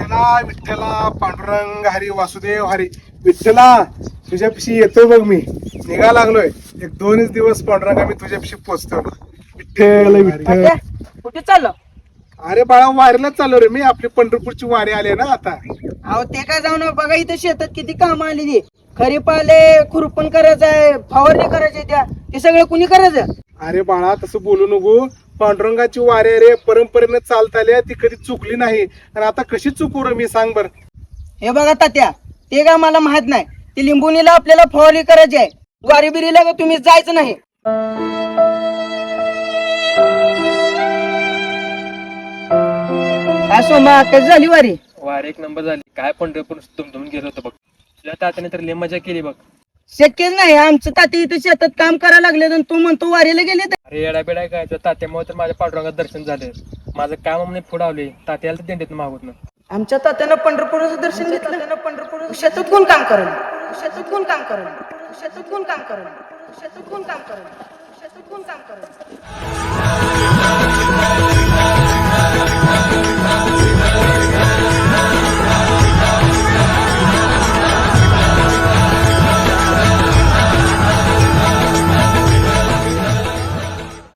विठ्ठला विठ्ठला पांडुरंग हरी वासुदेव हरी. विठ्ठला तुझ्यापाशी येतोय बघ मी. निघा लागलोय. एक दोनच दिवस पांडुरंगा मी तुझ्यापाशी पोचतो विठ्ठल विठ्ठल. कुठे चाललो? अरे बाळा वारीला चाललो रे मी. आपली पंढरपूरची वारी आली ना आता. अहो ते काय जाऊ ना बघा इथं शेतात किती काम आली ती खरीप आले खुरपण करायचं आहे फवारणी करायची त्या. ते सगळं कुणी करायचं? अरे बाळा तसं बोलू नको. पांडुरंगाची वारी रे परंपरेने चालत आली आहे, ती कधी चुकली नाही. आणि आता कशी चुकू रे मी सांग बर. हे बघा तात्या ते काय मला माहीत नाही. ते लिंबुनीला आपल्याला फवारणी करायची आहे. वारी बिरीला का तुम्ही जायचं नाही? काय सोमा कशी झाली वारी? वार एक नंबर झाली. काय पंढरपूर तुमतुम गेलो होतो बघ. तुझ्या तात्याने तर लय मजा केली बघ. शक्यच नाही आमचं तात्या इथं शेतात काम करायला लागले आणि तू म्हणतो वारीला गेले तर अरे येडा बेडा काय तात्यामुळे तर माझ्या पांडुरंगात दर्शन झालं. माझं काम म्हणे पुढे आवले. तात्याला तर देण्यात मागत ना आमच्या तात्यानं पंढरपुराचं दर्शन घेतलं. पंढरपूर शेतात कोण काम करेल? शेतात कोण काम करेल? शेतात कोण काम करेल? शेतात कोण काम करेल? शेतात कोण काम करेल?